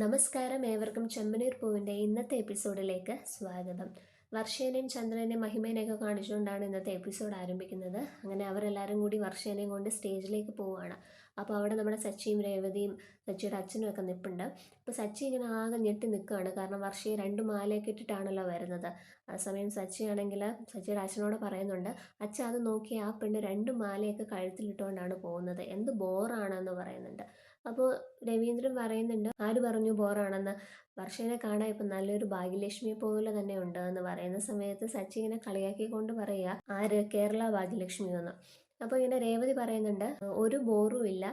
നമസ്കാരം ഏവർക്കും ചെമ്പനീർ പൂവിന്റെ ഇന്നത്തെ എപ്പിസോഡിലേക്ക് സ്വാഗതം. വർഷേനെയും ചന്ദ്രനെയും മഹിമേനെയൊക്കെ കാണിച്ചുകൊണ്ടാണ് ഇന്നത്തെ എപ്പിസോഡ് ആരംഭിക്കുന്നത്. അങ്ങനെ അവരെല്ലാവരും കൂടി വർഷേനെയും കൊണ്ട് സ്റ്റേജിലേക്ക് പോവുകയാണ്. അപ്പോൾ അവിടെ നമ്മുടെ സച്ചിയും രേവതിയും സച്ചിയുടെ അച്ഛനും ഒക്കെ നിൽപ്പുണ്ട് അപ്പോൾ സച്ചി ഇങ്ങനെ ആകെ ഞെട്ടി നിൽക്കുകയാണ്. കാരണം വർഷയെ രണ്ട് മാലയൊക്കെ ഇട്ടിട്ടാണല്ലോ വരുന്നത്. ആ സമയം സച്ചി ആണെങ്കിൽ സച്ചിയുടെ അച്ഛനോട് പറയുന്നുണ്ട് അച്ഛൻ അത് നോക്കി ആ പെണ്ണ് രണ്ട് മാലയൊക്കെ കഴുത്തിലിട്ടുകൊണ്ടാണ് പോകുന്നത്. എന്ത് ബോറാണെന്ന് പറയുന്നുണ്ട്. അപ്പോൾ രവീന്ദ്രൻ പറയുന്നുണ്ട് ആര് പറഞ്ഞു ബോറാണെന്ന്? വർഷേനെ കാണാൻ ഇപ്പം നല്ലൊരു ഭാഗ്യലക്ഷ്മി പോലെ തന്നെ ഉണ്ട് എന്ന് പറയുന്ന സമയത്ത് സച്ചിനെ കളിയാക്കിക്കൊണ്ട് പറയുക ആര്? കേരള ഭാഗ്യലക്ഷ്മി എന്ന്. അപ്പോൾ ഇങ്ങനെ രേവതി പറയുന്നുണ്ട് ഒരു ബോറും ഇല്ല.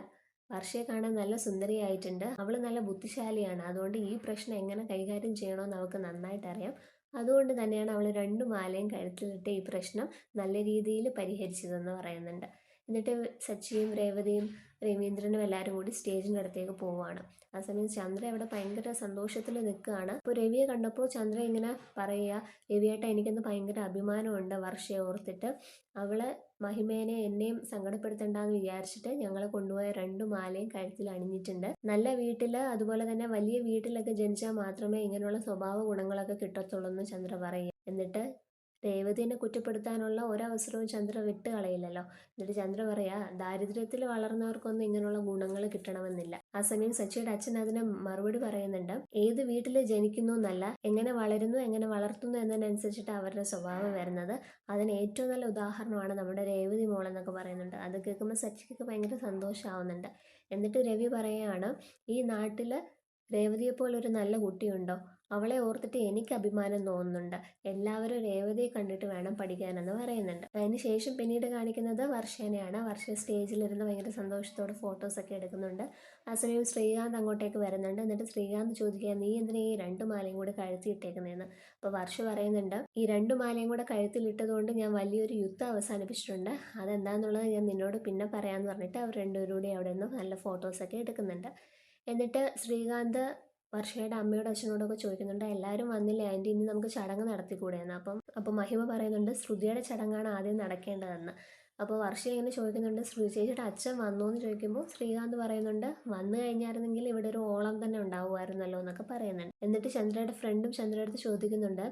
വർഷയെ കാണാൻ നല്ല സുന്ദരിയായിട്ടുണ്ട്. അവൾ നല്ല ബുദ്ധിശാലിയാണ്. അതുകൊണ്ട് ഈ പ്രശ്നം എങ്ങനെ കൈകാര്യം ചെയ്യണമെന്ന് അവൾക്ക് നന്നായിട്ട് അറിയാം. അതുകൊണ്ട് തന്നെയാണ് അവൾ രണ്ട് മാലയും കഴുത്തിലിട്ട് ഈ പ്രശ്നം നല്ല രീതിയിൽ പരിഹരിച്ചതെന്ന് പറയുന്നുണ്ട്. എന്നിട്ട് സച്ചിയും രേവതിയും രവീന്ദ്രനും എല്ലാവരും കൂടി സ്റ്റേജിന്റെ അടുത്തേക്ക് പോവുകയാണ് ആ സമയം ചന്ദ്ര അവിടെ ഭയങ്കര സന്തോഷത്തിൽ നിൽക്കുകയാണ്. അപ്പോൾ രവിയെ കണ്ടപ്പോൾ ചന്ദ്ര ഇങ്ങനെ പറയുക രവിയേട്ട എനിക്കൊന്ന് ഭയങ്കര അഭിമാനമുണ്ട് വർഷയെ ഓർത്തിട്ട്. അവളെ മഹിമേനെ എന്നെയും സങ്കടപ്പെടുത്തണ്ടെന്ന് വിചാരിച്ചിട്ട് ഞങ്ങൾ കൊണ്ടുപോയ രണ്ട് മാലയും കഴുത്തിൽ അണിഞ്ഞിട്ടുണ്ട്. നല്ല വീട്ടിൽ അതുപോലെ തന്നെ വലിയ വീട്ടിലൊക്കെ ജനിച്ചാൽ മാത്രമേ ഇങ്ങനെയുള്ള സ്വഭാവ ഗുണങ്ങളൊക്കെ കിട്ടത്തുള്ളൂ എന്ന് ചന്ദ്ര പറയുക. എന്നിട്ട് രേവതിനെ കുറ്റപ്പെടുത്താനുള്ള ഒരവസരവും ചന്ദ്ര വിട്ട് കളയില്ലല്ലോ. എന്നിട്ട് ചന്ദ്ര പറയാ ദാരിദ്ര്യത്തിൽ വളർന്നവർക്കൊന്നും ഇങ്ങനെയുള്ള ഗുണങ്ങൾ കിട്ടണമെന്നില്ല. ആ സമയം സച്ചിയുടെ അച്ഛൻ അതിന് മറുപടി പറയുന്നുണ്ട് ഏത് വീട്ടിൽ ജനിക്കുന്നു എന്നല്ല എങ്ങനെ വളരുന്നു എങ്ങനെ വളർത്തുന്നു എന്നതിനനുസരിച്ചിട്ട് അവരുടെ സ്വഭാവം വരുന്നത്. അതിന് ഏറ്റവും നല്ല ഉദാഹരണമാണ് നമ്മുടെ രേവതി മോൾ എന്നൊക്കെ പറയുന്നുണ്ട്. അത് കേൾക്കുമ്പോൾ സച്ചിക്ക് ഭയങ്കര സന്തോഷമാവുന്നുണ്ട് എന്നിട്ട് രവി പറയുകയാണ് ഈ നാട്ടിൽ രേവതിയെപ്പോലൊരു നല്ല കുട്ടിയുണ്ടോ? അവളെ ഓർത്തിട്ട് എനിക്ക് അഭിമാനം തോന്നുന്നുണ്ട്. എല്ലാവരും രേവതിയെ കണ്ടിട്ട് വേണം പഠിക്കാനെന്ന് പറയുന്നുണ്ട്. അതിനുശേഷം പിന്നീട് കാണിക്കുന്നത് വർഷേനെയാണ്. വർഷ സ്റ്റേജിലിരുന്ന് ഭയങ്കര സന്തോഷത്തോടെ ഫോട്ടോസൊക്കെ എടുക്കുന്നുണ്ട്. ആ സമയം ശ്രീകാന്ത് അങ്ങോട്ടേക്ക് വരുന്നുണ്ട്. എന്നിട്ട് ശ്രീകാന്ത് ചോദിക്കുക നീ എന്തിനാ ഈ രണ്ട് മാലയും കൂടെ കഴുത്തിയിട്ടേക്കുന്നതെന്ന് അപ്പോൾ വർഷ പറയുന്നുണ്ട് ഈ രണ്ട് മാലയും കൂടെ കഴുത്തിലിട്ടതുകൊണ്ട് ഞാൻ വലിയൊരു യുദ്ധം അവസാനിപ്പിച്ചിട്ടുണ്ട്. അതെന്താണെന്നുള്ളത് ഞാൻ നിന്നോട് പിന്നെ പറയാമെന്ന് പറഞ്ഞിട്ട് അവർ രണ്ടുപേരും കൂടി അവിടെ നിന്ന് നല്ല ഫോട്ടോസൊക്കെ എടുക്കുന്നുണ്ട്. എന്നിട്ട് ശ്രീകാന്ത് വർഷയുടെ അമ്മയോടും അച്ഛനോടൊക്കെ ചോദിക്കുന്നുണ്ട്. എല്ലാവരും വന്നില്ലേ? ആന്റി ഇനി നമുക്ക് ചടങ്ങ് നടത്തിക്കൂടെയെന്ന്. അപ്പം അപ്പം മഹിമ പറയുന്നുണ്ട് ശ്രുതിയുടെ ചടങ്ങാണ് ആദ്യം നടക്കേണ്ടതെന്ന്. അപ്പോൾ വർഷ ഇങ്ങനെ ചോദിക്കുന്നുണ്ട് ശ്രുതി ചേച്ചിയുടെ അച്ഛൻ വന്നു എന്ന് ചോദിക്കുമ്പോൾ ശ്രീകാന്ത് പറയുന്നുണ്ട് വന്നു കഴിഞ്ഞായിരുന്നെങ്കിൽ ഇവിടെ ഒരു ഓളം തന്നെ ഉണ്ടാവുമായിരുന്നല്ലോ എന്നൊക്കെ പറയുന്നുണ്ട്. എന്നിട്ട് ചന്ദ്രയുടെ ഫ്രണ്ടും ചന്ദ്രയുടെ അടുത്ത് ചോദിക്കുന്നുണ്ട്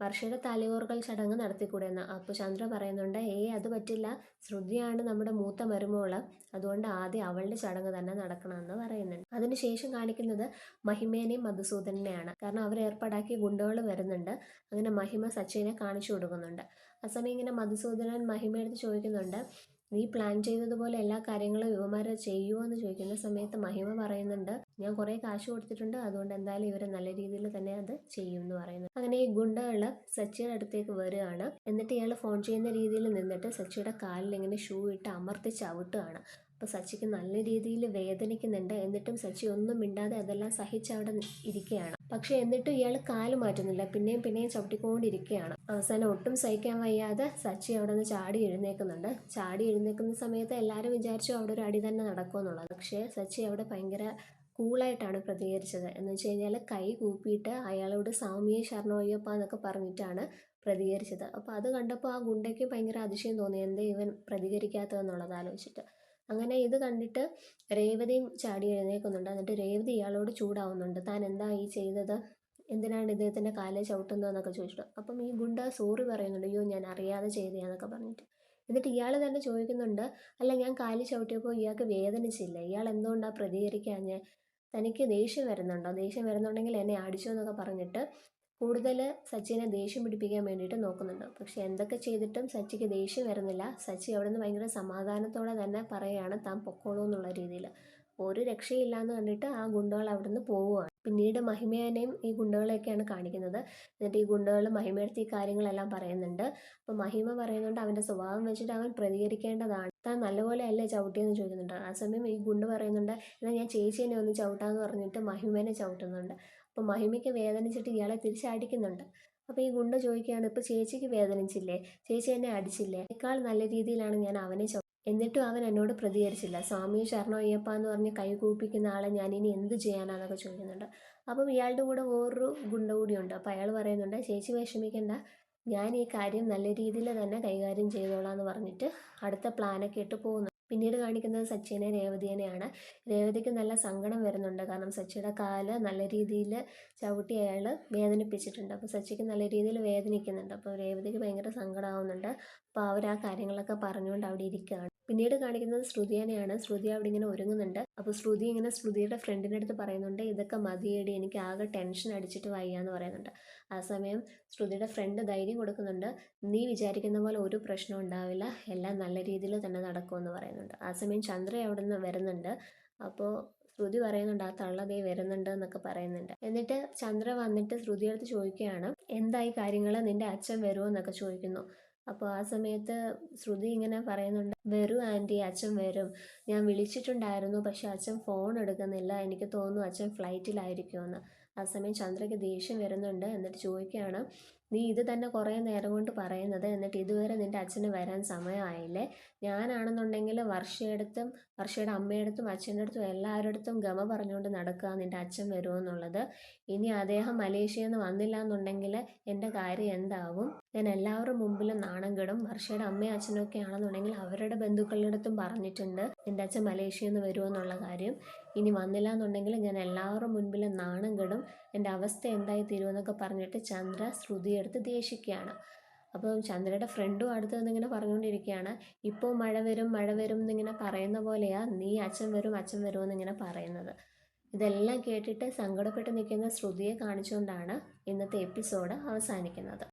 വർഷയുടെ തലയോർക്കൽ ചടങ്ങ് നടത്തിക്കൂടെന്ന്. അപ്പോൾ ചന്ദ്ര പറയുന്നുണ്ട് ഏ അത് പറ്റില്ല. ശ്രുതിയാണ് നമ്മുടെ മൂത്ത മരുമോൾ. അതുകൊണ്ട് ആദ്യം അവളുടെ ചടങ്ങ് തന്നെ നടക്കണമെന്ന് പറയുന്നുണ്ട്. അതിനുശേഷം കാണിക്കുന്നത് മഹിമേനെയും മധുസൂദനെയാണ് കാരണം അവർ ഏർപ്പാടാക്കിയ ഗുണ്ടകൾ വരുന്നുണ്ട്. അങ്ങനെ മഹിമ സച്ചിനെ കാണിച്ചു കൊടുക്കുന്നുണ്ട്. ആ സമയം ഇങ്ങനെ മധുസൂദനൻ മഹിമയെടുത്ത് ചോദിക്കുന്നുണ്ട് നീ പ്ലാൻ ചെയ്തതുപോലെ എല്ലാ കാര്യങ്ങളും യുവമാരെ ചെയ്യുമോ എന്ന് ചോദിക്കുന്ന സമയത്ത് മഹിമ പറയുന്നുണ്ട് ഞാൻ കുറേ കാശ് കൊടുത്തിട്ടുണ്ട് അതുകൊണ്ട് എന്തായാലും ഇവരെ നല്ല രീതിയിൽ തന്നെ അത് ചെയ്യും എന്ന് പറയുന്നു. അങ്ങനെ ഈ ഗുണ്ടകൾ സച്ചിയുടെ അടുത്തേക്ക് വരികയാണ്. എന്നിട്ട് ഇയാൾ ഫോൺ ചെയ്യുന്ന രീതിയിൽ നിന്നിട്ട് സച്ചിയുടെ കാലിൽ ഇങ്ങനെ ഷൂ ഇട്ട് അമർത്തി ചവിട്ടുകയാണ്. അപ്പോൾ സച്ചിക്ക് നല്ല രീതിയിൽ വേദനിക്കുന്നുണ്ട്. എന്നിട്ടും സച്ചി ഒന്നും മിണ്ടാതെ അതെല്ലാം സഹിച്ച് അവിടെ ഇരിക്കുകയാണ്. പക്ഷെ എന്നിട്ടും ഇയാൾ കാൽ മാറ്റുന്നില്ല. പിന്നെയും പിന്നെയും ചവിട്ടിക്കൊണ്ടിരിക്കുകയാണ്. അവസാനം ഒട്ടും സഹിക്കാൻ വയ്യാതെ സച്ചി അവിടെ നിന്ന് ചാടി എഴുന്നേക്കുന്നുണ്ട്. ചാടി എഴുന്നേക്കുന്ന സമയത്ത് എല്ലാവരും വിചാരിച്ചു അവിടെ ഒരു അടി തന്നെ നടക്കുമെന്നുള്ളത്. പക്ഷേ സച്ചി അവിടെ ഭയങ്കര കൂളായിട്ടാണ് പ്രതികരിച്ചത്. എന്ന് വെച്ച് കഴിഞ്ഞാൽ കൈ കൂപ്പിയിട്ട് അയാളോട് സൗമ്യ ശരണോയ്യപ്പ എന്നൊക്കെ പറഞ്ഞിട്ടാണ് പ്രതികരിച്ചത്. അപ്പോൾ അത് കണ്ടപ്പോൾ ആ ഗുണ്ടയ്ക്ക് ഭയങ്കര അതിശയം തോന്നി. എന്തേ ഇവൻ പ്രതികരിക്കാത്തതെന്നുള്ളത്? ആലോചിച്ചിട്ട്. അങ്ങനെ ഇത് കണ്ടിട്ട് രേവതിയും ചാടി എഴുന്നേൽക്കുന്നുണ്ട്. എന്നിട്ട് രേവതി ഇയാളോട് ചൂടാവുന്നുണ്ട്. താൻ എന്താ ഈ ചെയ്തത്? എന്തിനാണ് ഇദ്ദേഹത്തിന്റെ കാലെ ചവിട്ടുന്നതെന്നൊക്കെ ചോദിച്ചിട്ട് അപ്പം ഈ ഗുണ്ട സോറി പറയുന്നുണ്ട്. അയ്യോ ഞാൻ അറിയാതെ ചെയ്തെന്നൊക്കെ പറഞ്ഞിട്ട് എന്നിട്ട് ഇയാൾ തന്നെ ചോദിക്കുന്നുണ്ട്. അല്ല ഞാൻ കാലി ചവിട്ടിയപ്പോൾ ഇയാൾക്ക് വേദനിച്ചില്ല. ഇയാൾ എന്തുകൊണ്ടാണ് പ്രതികരിക്കാഞ്ഞ്? തനിക്ക് ദേഷ്യം വരുന്നുണ്ടോ? ദേഷ്യം വരുന്നുണ്ടെങ്കിൽ എന്നെ അടിച്ചു എന്നൊക്കെ പറഞ്ഞിട്ട് കൂടുതൽ സച്ചിനെ ദേഷ്യം പിടിപ്പിക്കാൻ വേണ്ടിയിട്ട് നോക്കുന്നുണ്ട്. പക്ഷെ എന്തൊക്കെ ചെയ്തിട്ടും സച്ചിക്ക് ദേഷ്യം വരുന്നില്ല. സച്ചി അവിടെ നിന്ന് ഭയങ്കര സമാധാനത്തോടെ തന്നെ പറയുകയാണ് താൻ പൊക്കോളൂ എന്നുള്ള രീതിയിൽ ഒരു രക്ഷയില്ല എന്ന് കണ്ടിട്ട് ആ ഗുണ്ടകൾ അവിടെ നിന്ന് പോവുകയാണ്. പിന്നീട് മഹിമേനെയും ഈ ഗുണ്ടകളെയൊക്കെയാണ് കാണിക്കുന്നത്. എന്നിട്ട് ഈ ഗുണ്ടകൾ മഹിമയെടുത്ത് ഈ കാര്യങ്ങളെല്ലാം പറയുന്നുണ്ട്. അപ്പോൾ മഹിമ പറയുന്നുണ്ട് അവന്റെ സ്വഭാവം വെച്ചിട്ട് അവൻ പ്രതികരിക്കേണ്ടതാണ്. താൻ നല്ലപോലെ അല്ലേ ചവിട്ടിയെന്ന് ചോദിക്കുന്നുണ്ട്. ആ സമയം ഈ ഗുണ്ട് പറയുന്നുണ്ട് എന്നാൽ ഞാൻ ചേച്ചീനെ ഒന്ന് ചവിട്ടാന്ന് പറഞ്ഞിട്ട് മഹിമേനെ ചവിട്ടുന്നുണ്ട്. അപ്പോൾ മഹിമയ്ക്ക് വേദനിച്ചിട്ട് ഇയാളെ തിരിച്ചടിക്കുന്നുണ്ട് അപ്പോൾ ഈ ഗുണ്ട ചോദിക്കുകയാണ് ഇപ്പോൾ ചേച്ചിക്ക് വേദനിച്ചില്ലേ? ചേച്ചി എന്നെ അടിച്ചില്ലേ? എക്കാൾ നല്ല രീതിയിലാണ് ഞാൻ അവനെ ചോ എന്നിട്ടും അവൻ എന്നോട് പ്രതികരിച്ചില്ല. സ്വാമി ശരണോ അയ്യപ്പ എന്ന് പറഞ്ഞ് കൈ കൂപ്പിക്കുന്ന ആളെ ഞാൻ ഇനി എന്ത് ചെയ്യാനാണെന്നൊക്കെ ചോദിക്കുന്നുണ്ട്. അപ്പം ഇയാളുടെ കൂടെ വേറൊരു ഗുണ്ട കൂടിയുണ്ട്. അപ്പോൾ അയാൾ പറയുന്നുണ്ട് ചേച്ചി വിഷമിക്കേണ്ട. ഞാൻ ഈ കാര്യം നല്ല രീതിയിൽ തന്നെ കൈകാര്യം ചെയ്തോളാം എന്ന് പറഞ്ഞിട്ട് അടുത്ത പ്ലാനൊക്കെ ഇട്ട് പോകുന്നു. പിന്നീട് കാണിക്കുന്നത് സച്ചിനെ രേവതിയെയാണ് രേവതിക്ക് നല്ല സങ്കടം വരുന്നുണ്ട്. കാരണം സച്ചിയുടെ കാൽ നല്ല രീതിയിൽ ചവിട്ടി അയാൾ വേദനിപ്പിച്ചിട്ടുണ്ട്. അപ്പോൾ സച്ചിക്ക് നല്ല രീതിയിൽ വേദനിക്കുന്നുണ്ട്. അപ്പോൾ രേവതിക്ക് ഭയങ്കര സങ്കടമാവുന്നുണ്ട് അപ്പോൾ അവർ ആ കാര്യങ്ങളൊക്കെ പറഞ്ഞുകൊണ്ട് അവിടെ ഇരിക്കുകയാണ്. പിന്നീട് കാണിക്കുന്നത് ശ്രുതിയാനെയാണ്. ശ്രുതി അവിടെ ഇങ്ങനെ ഒരുങ്ങുന്നുണ്ട്. അപ്പോൾ ശ്രുതി ഇങ്ങനെ ശ്രുതിയുടെ ഫ്രണ്ടിന്റെ അടുത്ത് പറയുന്നുണ്ട് ഇതൊക്കെ മതിയേടി എനിക്ക് ആകെ ടെൻഷൻ അടിച്ചിട്ട് വയ്യ എന്ന് പറയുന്നുണ്ട്. ആ സമയം ശ്രുതിയുടെ ഫ്രണ്ട് ധൈര്യം കൊടുക്കുന്നുണ്ട്. നീ വിചാരിക്കുന്ന പോലെ ഒരു പ്രശ്നം ഉണ്ടാവില്ല. എല്ലാം നല്ല രീതിയിൽ തന്നെ നടക്കുമെന്ന് പറയുന്നുണ്ട്. ആ സമയം ചന്ദ്ര അവിടെ നിന്ന് വരുന്നുണ്ട്. അപ്പോൾ ശ്രുതി പറയുന്നുണ്ട് ആ തള്ള ദേ വരുന്നുണ്ട് എന്നൊക്കെ പറയുന്നുണ്ട്. എന്നിട്ട് ചന്ദ്ര വന്നിട്ട് ശ്രുതിയെടുത്ത് ചോദിക്കുകയാണ് എന്തായി കാര്യങ്ങൾ നിന്റെ അച്ഛൻ വരുമോ എന്നൊക്കെ ചോദിക്കുന്നു. അപ്പോൾ ആ സമയത്ത് ശ്രുതി ഇങ്ങനെ പറയുന്നുണ്ട് വരും ആന്റി അച്ഛൻ വരും. ഞാൻ വിളിച്ചിട്ടുണ്ടായിരുന്നു പക്ഷെ അച്ഛൻ ഫോൺ എടുക്കുന്നില്ല. എനിക്ക് തോന്നുന്നു അച്ഛൻ ഫ്ലൈറ്റിലായിരിക്കുമെന്ന്. ആ സമയം ചന്ദ്രയ്ക്ക് ദേഷ്യം വരുന്നുണ്ട് എന്നിട്ട് ചോദിക്കുകയാണ് നീ ഇത് തന്നെ കുറേ നേരം കൊണ്ട് പറയുന്നത് എന്നിട്ട് ഇതുവരെ നിന്റെ അച്ഛന് വരാൻ സമയമായില്ലേ? ഞാനാണെന്നുണ്ടെങ്കിൽ വർഷയടുത്തും വർഷയുടെ അമ്മയടുത്തും അച്ഛന്റെ അടുത്തും എല്ലാവരുടെ അടുത്തും ഗമ പറഞ്ഞുകൊണ്ട് നടക്കുക നിന്റെ അച്ഛൻ വരുമെന്നുള്ളത്. ഇനി അദ്ദേഹം മലേഷ്യയിൽ നിന്ന് വന്നില്ല എന്നുണ്ടെങ്കിൽ എന്റെ കാര്യം എന്താവും? ഞാൻ എല്ലാവരും മുമ്പിലും നാണം കെടും. വർഷയുടെ അമ്മയും അച്ഛനൊക്കെ ആണെന്നുണ്ടെങ്കിൽ അവരുടെ ബന്ധുക്കളുടെ അടുത്തും പറഞ്ഞിട്ടുണ്ട് എന്റെ അച്ഛൻ മലേഷ്യയിൽ നിന്ന് വരുമെന്നുള്ള കാര്യം. ഇനി വന്നില്ല എന്നുണ്ടെങ്കിൽ ഞാൻ എല്ലാവരും മുൻപിലും നാണം കെടും. എന്റെ അവസ്ഥ എന്തായി തീരുമെന്നൊക്കെ പറഞ്ഞിട്ട് ചന്ദ്ര ശ്രുതിയെടുത്ത് ദേഷിക്കുകയാണ്. അപ്പോൾ ചന്ദ്രയുടെ ഫ്രണ്ടും അടുത്ത് നിന്നിങ്ങനെ പറഞ്ഞുകൊണ്ടിരിക്കുകയാണ്. ഇപ്പോൾ മഴ വരും മഴ വരും എന്നിങ്ങനെ പറയുന്ന പോലെയാ നീ അച്ഛൻ വരും അച്ഛൻ വരും എന്നിങ്ങനെ പറയുന്നത്. ഇതെല്ലാം കേട്ടിട്ട് സങ്കടപ്പെട്ട് നിൽക്കുന്ന ശ്രുതിയെ കാണിച്ചുകൊണ്ടാണ് ഇന്നത്തെ എപ്പിസോഡ് അവസാനിക്കുന്നത്.